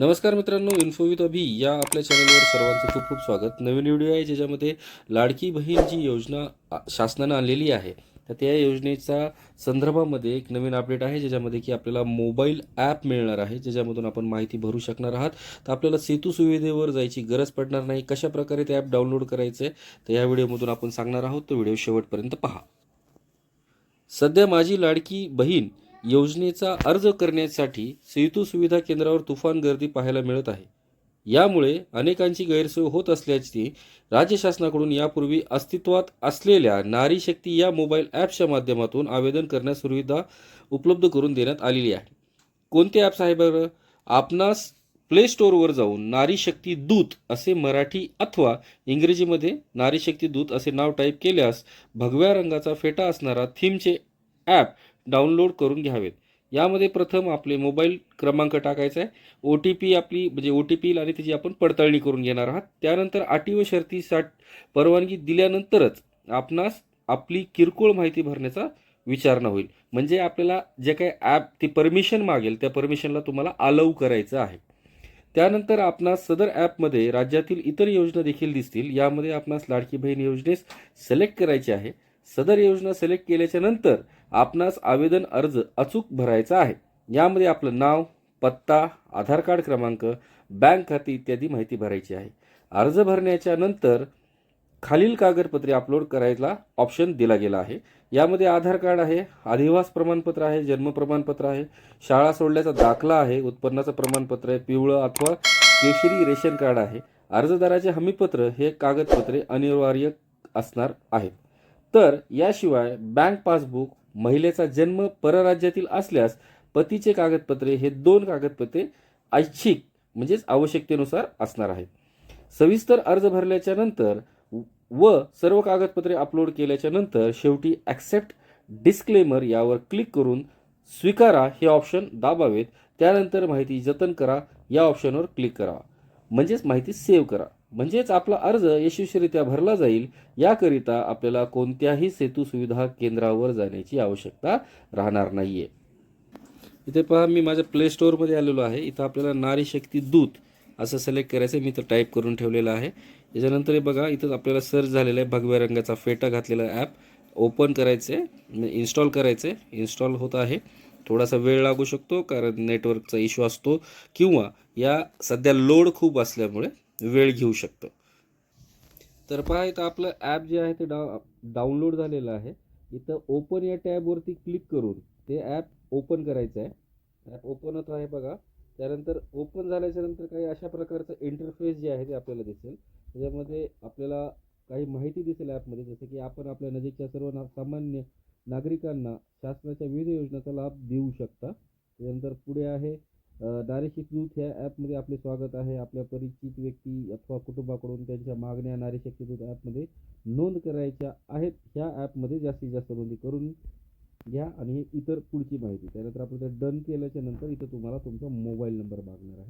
नमस्कार मित्रांनो इन्फोविथ अभी अभि या आपल्या चॅनलवर सर्वांचं खूप खूप स्वागत. नवीन व्हिडिओ आहे ज्याच्यामध्ये लाडकी बहीण जी योजना शासनानं आणलेली आहे तर त्या योजनेचा संदर्भामध्ये एक नवीन अपडेट आहे ज्याच्यामध्ये की आपल्याला मोबाईल ॲप मिळणार आहे ज्याच्यामधून आपण माहिती भरू शकणार आहात. तर आपल्याला सेतू सुविधेवर जायची गरज पडणार नाही. कशा प्रकारे ते ॲप डाउनलोड करायचं आहे तर या व्हिडिओमधून आपण सांगणार आहोत. तो व्हिडिओ शेवटपर्यंत पहा. सध्या माझी लाडकी बहीण योजनेचा अर्ज करण्यासाठी सेतू सुविधा केंद्रावर तुफान गर्दी पाहायला मिळत आहे. यामुळे अनेकांची गैरसोय होत असल्याची राज्य शासनाकडून यापूर्वी अस्तित्वात असलेल्या नारी शक्ती या मोबाईल ॲपच्या माध्यमातून आवेदन करण्यास सुविधा उपलब्ध करून देण्यात आलेली आहे. कोणते ॲप्स आहे बरं? आपणास प्ले स्टोअरवर जाऊन नारी शक्ती दूत असे मराठी अथवा इंग्रजीमध्ये नारी शक्ती दूत असे नाव टाईप केल्यास भगव्या रंगाचा फेटा असणारा थीमचे ॲप डाउनलोड करून घ्यावेत. यामध्ये प्रथम आपले मोबाईल क्रमांक टाकायचा आहे. ओ टी पी आपली म्हणजे ओ टी पी आणि त्याची आपण पडताळणी करून घेणार आहात. त्यानंतर अटी व शर्तीसाठी परवानगी दिल्यानंतरच आपणास आपली किरकोळ माहिती भरण्याचा विचारणा होईल. म्हणजे आपल्याला जे काही ॲप ती परमिशन मागेल त्या परमिशनला तुम्हाला अलाऊ करायचं आहे. त्यानंतर आपणास सदर ॲपमध्ये राज्यातील इतर योजना देखील दिसतील. यामध्ये आपणास लाडकी बहीण योजनेस सिलेक्ट करायची आहे. सदर योजना सिलेक्ट केल्याच्यानंतर आपणास आवेदन अर्ज अचूक भरायचा आहे. यामध्ये आपलं नाव पत्ता आधार कार्ड क्रमांक बँक खाते इत्यादी माहिती भरायची आहे. अर्ज भरण्याच्या नंतर खालील कागदपत्रे अपलोड करायला ऑप्शन दिला गेला आहे. यामध्ये आधार कार्ड आहे अधिवास प्रमाणपत्र आहे जन्म प्रमाणपत्र आहे शाळा सोडल्याचा दाखला आहे उत्पन्नाचं प्रमाणपत्र आहे पिवळं अथवा केशरी रेशन कार्ड आहे. अर्जदाराचे हमीपत्र हे कागदपत्रे अनिवार्य असणार आहेत. तर याशिवाय बँक पासबुक महिलेचा जन्म परराज्यातील असल्यास पतीचे कागदपत्रे हे दोन कागदपत्रे ऐच्छिक म्हणजेच आवश्यकतेनुसार असणार आहेत. सविस्तर अर्ज भरल्याच्या नंतर व सर्व कागदपत्रे अपलोड केल्याच्यानंतर शेवटी ॲक्सेप्ट डिस्क्लेमर यावर क्लिक करून स्वीकारा हे ऑप्शन दाबावेत. त्यानंतर माहिती जतन करा या ऑप्शनवर क्लिक करा. म्हणजेच माहिती सेव्ह करा. म्हणजेच आपला अर्ज यशस्वीरित्या भरला जाईल याकरिता आपल्याला कोणत्याही सेतू सुविधा केंद्रावर जाण्याची आवश्यकता राहणार नाहीये. इथे पहा मी माझ्या प्ले स्टोअरमध्ये आलेलो आहे. इथं आपल्याला नारी शक्ती दूत असं सिलेक्ट करायचं आहे. मी इथं टाईप करून ठेवलेलं आहे. याच्यानंतर हे बघा इथं आपल्याला सर्च झालेलं आहे. भगव्या रंगाचा फेटा घातलेला ॲप ओपन करायचं आहे इन्स्टॉल करायचं आहे इन्स्टॉल होत आहे. थोडासा वेळ लागू शकतो कारण नेटवर्कचा इश्यू असतो किंवा या सध्या लोड खूप असल्यामुळे वेळ घेऊ शकतो. तर पहा इथं आपलं ॲप जे आहे ते डाव डाउनलोड झालेलं आहे. इथं ओपन या टॅबवरती क्लिक करून ते ॲप ओपन करायचं आहे ॲप ओपन होत आहे बघा. त्यानंतर ओपन झाल्याच्यानंतर काही अशा प्रकारचं इंटरफेस जे आहे ते आपल्याला दिसेल. त्याच्यामध्ये आपल्याला काही माहिती दिसेल ॲपमध्ये जसं की आपण आपल्या नजीकच्या सर्व सामान्य नागरिकांना शासनाच्या विविध योजनांचा लाभ देऊ शकता. त्यानंतर पुढे आहे नारीशक्ती दूत ह्या ॲपमध्ये आपले स्वागत आहे. आपल्या परिचित व्यक्ती अथवा कुटुंबाकडून त्यांच्या मागण्या नारीशक्ती दूत ॲपमध्ये नोंद करायच्या आहेत. ह्या ॲपमध्ये जास्तीत जास्त नोंदी करून घ्या आणि इतर पुढची माहिती. त्यानंतर आपण ते डन केल्याच्यानंतर इथं तुम्हाला तुमचा मोबाईल नंबर मागणार आहे.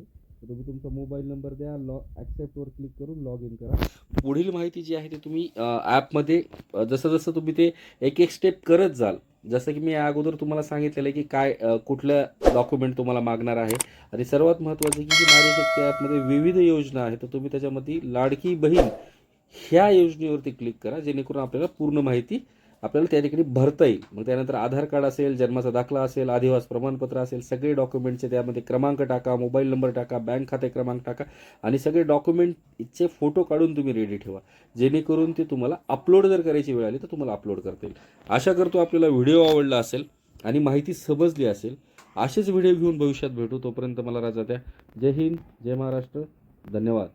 तुम्ही तुमचा मोबाईल नंबर द्या लॉ ॲक्सेप्टवर क्लिक करून लॉग इन करा. पुढील माहिती जी आहे ती तुम्ही ॲपमध्ये जसं जसं तुम्ही ते एक एक स्टेप करत जाल जसं की मी या अगोदर तुम्हाला सांगितलेलं आहे की काय कुठलं डॉक्युमेंट तुम्हाला मागणार आहे. आणि सर्वात महत्त्वाचं की जी नारी शक्ती ॲपमध्ये विविध योजना आहेत तर तुम्ही त्याच्यामध्ये लाडकी बहीण ह्या योजनेवरती क्लिक करा जेणेकरून आपल्याला पूर्ण माहिती आपल्याला त्या ठिकाणी भरता येईल. मग त्यानंतर आधार कार्ड असेल जन्माचा दाखला असेल आदिवास प्रमाणपत्र असेल सगळे डॉक्युमेंटचे त्यामध्ये क्रमांक टाका मोबाईल नंबर टाका बँक खाते क्रमांक टाका आणि सगळे डॉक्युमेंटचे फोटो काढून तुम्ही रेडी ठेवा. जेणेकरून ते तुम्हाला अपलोड जर करायची वेळ आली तर तुम्हाला अपलोड करता येईल. आशा करतो आपल्याला व्हिडिओ आवडला असेल आणि माहिती समजली असेल असेच व्हिडिओ घेऊन भविष्यात भेटू. तोपर्यंत मला राजा द्या. जय हिंद जय महाराष्ट्र. धन्यवाद.